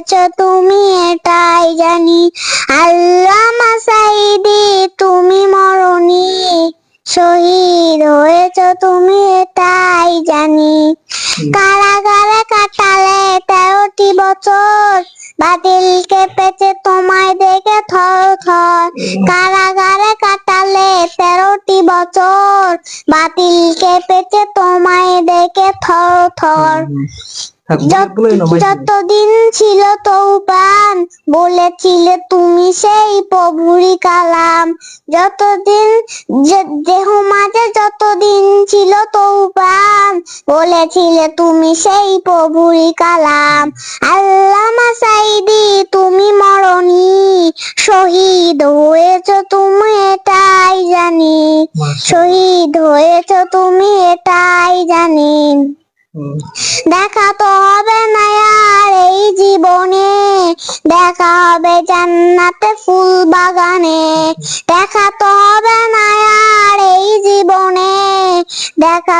হয়েছ তুমি এটাই জানি। আল্লাহ মাসাইদি তুমি মরণি। শহীদ হয়েছ তুমি এটাই জানি। কারাগারে কাটালে তেরোটি বছর। বাতিল কেঁপেছে তোমায় দেখে থর থর। কারাগারে কাটালে তেরোটি বছর। বাতিল কেঁপেছে তোমায় দেখে থর থর। যতদিন ছিল তৌবান বলেছিলে তুমি সেই প্রভুরি কালাম। যতদিন দেহ মাঝে যতদিন ছিল তৌবান বলেছিলে তুমি সেই প্রভুরি কালাম। আল্লাহ মাসাইদি তুমি মরণি শহীদ হয়েছ তুমি এটাই জানি। শহীদ হয়েছ তুমি এটাই জানি। দেখা তো হবে না আর এই জীবনে। দেখা হবে জান্নাতে ফুল বাগানে। দেখা তো হবে না আর এই জীবনে। দেখা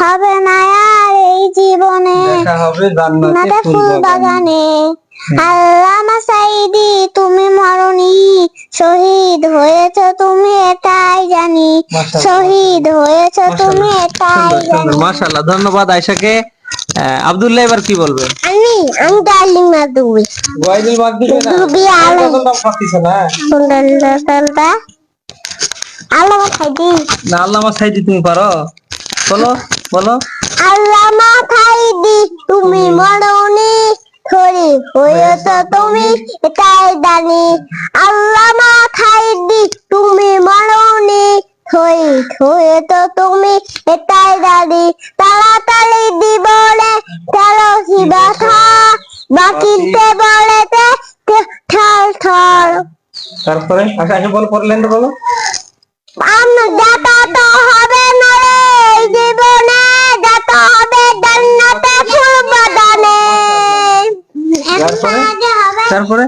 হবে না আর এই জীবনে। দেখা হবে জান্নাতে জান্নাতে ফুল বাগানে। আল্লাহ মাসাইদি তুমি মরণি। শহীদ হয়েছ তুমি এটাই জানি। শহীদ হয়েছ তুমি এটাই জানি। মাশাআল্লাহ ধন্যবাদ আয়শাকে। আব্দুল্লাহ এবার কি বলবে? আমি আমি ডার্লিং না? দুবি আলো নাম পাচ্ছিস না? আল্লামা সাইদি। তুমি পারো। বলো বলো। আল্লাহ হয়েছ তুমি এটাই জানি। আল্লাহ খাইদি তুমি মরণি থই হয়েছ তুমি এটাই জানি। তাড়াতাড়ি দিবনে তেরো কি ব্যথা? বাকিতে বলেতে ঠল ঠল। তারপরে আচ্ছা আচ্ছা বলো পরে লাইনটা বলো। আমরা যাতা তো হবে না রে জীবনে যাতা হবে তারপরে? তারপরে?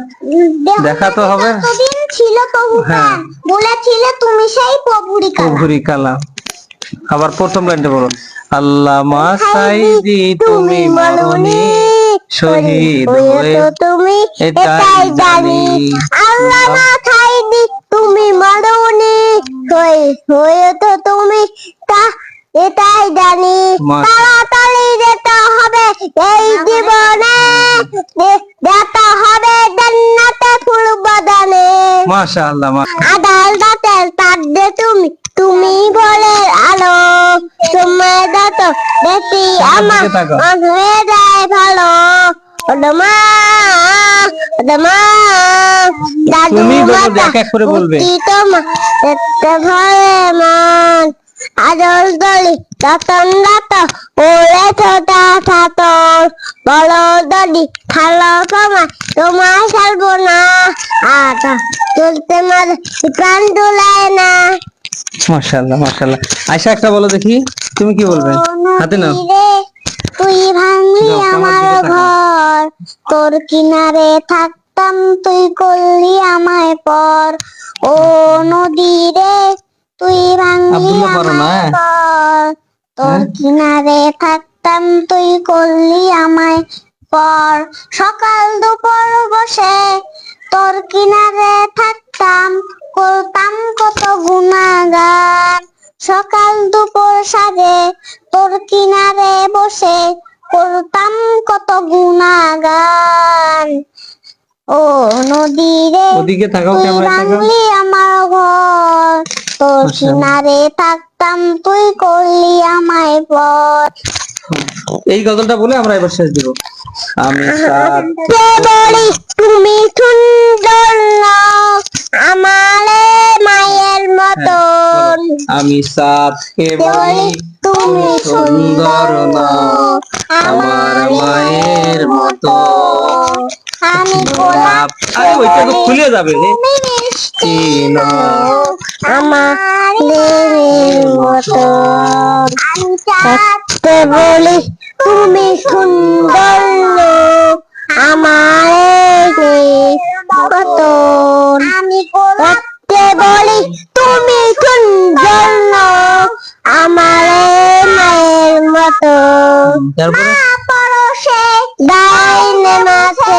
দেখা তো হবে। ছিল হ্যাঁ। বলেছিলে তুমি সেই আবার প্রথম লাইনটা বলো। আল্লামা সাইদি তুমি শহীদ হয়ে তুমি এটাই জানি। আল্লাহ মা তুমি হয়ে হয়েছো তুমি তা এটাই জানি। তাড়াতাড়ি যেতে হবে। এই জীবনে মাশাআল্লাহ আদাল দাঁতের তার দে তুমি তুমি বলে আলো। তোমার দাঁত বেশি আমার। মন হয়ে যায় ভালো। ওদমা ওদমা দাদু তুমি বলো, মাতা এক এক করে বলবে। বুদ্ধি তোমার দেখতে ভরে আদল দলি রতন দাত ওরে ছোটা ছাতর বড় দলি খালো তোমার তোমার ছাড়বো না আটা চলতে মার প্রাণ ডোলায় না। মাশাআল্লাহ মাশাআল্লাহ। আয়শা একটা বলো দেখি তুমি কি বলবে? হাতে নাও। তুই ভাঙলি আমার আমার। ঘর। তোর কিনারে থাকতাম তুই করলি আমায় পর। ও নদীরে তুই ভাঙলি আমায় হ্যাঁ? পর। তোর হ্যাঁ? কিনারে থাকতাম তুই করলি আমায় পর। সকাল দুপুর বসে তোর কিনারে থাকতাম করতাম কত গুণাগান সকাল দুপুর সাজে তোর কিনারে বসে করতাম কত গুণাগান ও নদীরে ওদিকে তাকাও তুই ক্যামেরা তাকাও আমার ঘর। তোর আচ্ছা। কিনারে থাকতাম তুই করলি আমায় পর এই গজলটা বলে আমরা এবার শেষ দিব। আমি বলি তুমি সুন্দর আমারে মায়ের মতন। আমি কে বলি তুমি সুন্দর নও, আমার মায়ের মতো। আমি গোলাপ আরে ওইটা তো খুলে যাবে রে। আমার মতন। আমি চাঁদকে বলি তুমি সুন্দর তারপরে? পরশে ডাইনে মাসে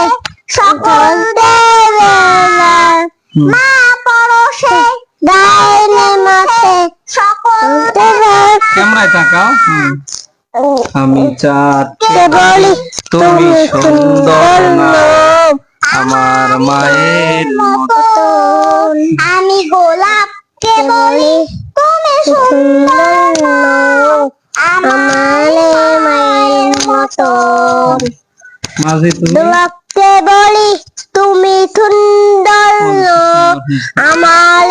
সকল দেবের মা পরশে ডাইনে মাসে সকল ক্যামেরায় তাকাও? আমি চাঁদকে বলি? তুমি সুন্দর না। আমার মায়ের মতো। আমি গোলাপকে বলি? তুমি সুন্দর নও আমার মাঝে তুমি গোলাপকে বলি তুমি সুন্দর আমার